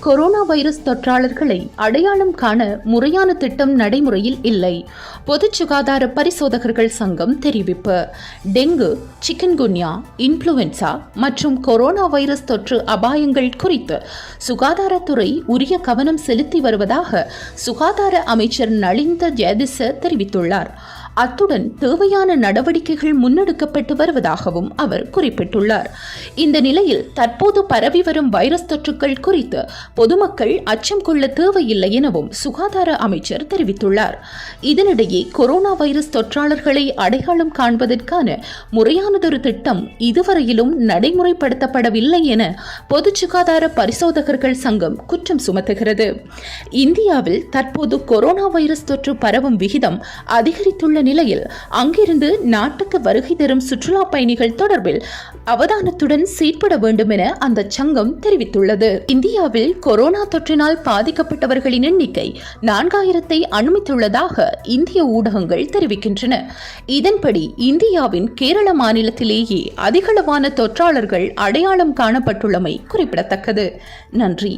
Corona virus தொற்றாளர்களை அடையாளம் காண முறையான திட்டம் நடைமுறையில் இல்லை. பொது சுகாதார பரிசோதகர்கள் சங்கம் தெரிவிப்பு. டெங்கு சிக்கன்குன்யா இன்ஃப்ளூயன்சா மற்றும் கொரோனா வைரஸ் தொற்று அபாயங்கள் குறித்து சுகாதாரத்துறை உரிய கவனம் செலுத்தி வருவதாக சுகாதார அமைச்சர் நளிந்த ஜெயதிச தெரிவித்துள்ளார். அத்துடன் தேவையான நடவடிக்கைகள் முன்னெடுக்கப்பட்டு வருவதாகவும் அவர் குறிப்பிட்டுள்ளார். இந்த நிலையில் தற்போது பரவி வரும் வைரஸ் தொற்றுக்கள் குறித்து பொதுமக்கள் அச்சம் கொள்ள தேவையில்லை எனவும் சுகாதார அமைச்சர் தெரிவித்துள்ளார். இதனிடையே கொரோனா வைரஸ் தொற்றாளர்களை அடையாளம் காண்பதற்கான முறையானதொரு திட்டம் இதுவரையிலும் நடைமுறைப்படுத்தப்படவில்லை என பொது சுகாதார பரிசோதகர்கள் சங்கம் குற்றம் சுமத்துகிறது. இந்தியாவில் தற்போது கொரோனா வைரஸ் தொற்று பரவும் விகிதம் அதிகரித்துள்ள நிலையில் அங்கிருந்து நாட்டுக்கு வருகை தரும் சுற்றுலா பயணிகள் தொடர்பில் அவதானத்துடன் செயற்பட வேண்டும் என அந்த சங்கம் தெரிவித்துள்ளது. இந்தியாவில் கொரோனா தொற்றினால் பாதிக்கப்பட்டவர்களின் எண்ணிக்கை நான்காயிரத்தை அனுமதித்துள்ளதாக இந்திய ஊடகங்கள் தெரிவிக்கின்றன. இதன்படி இந்தியாவின் கேரள மாநிலத்திலேயே அதிகளவான தொற்றாளர்கள் அடையாளம் காணப்பட்டுள்ளமை குறிப்பிடத்தக்கது. நன்றி.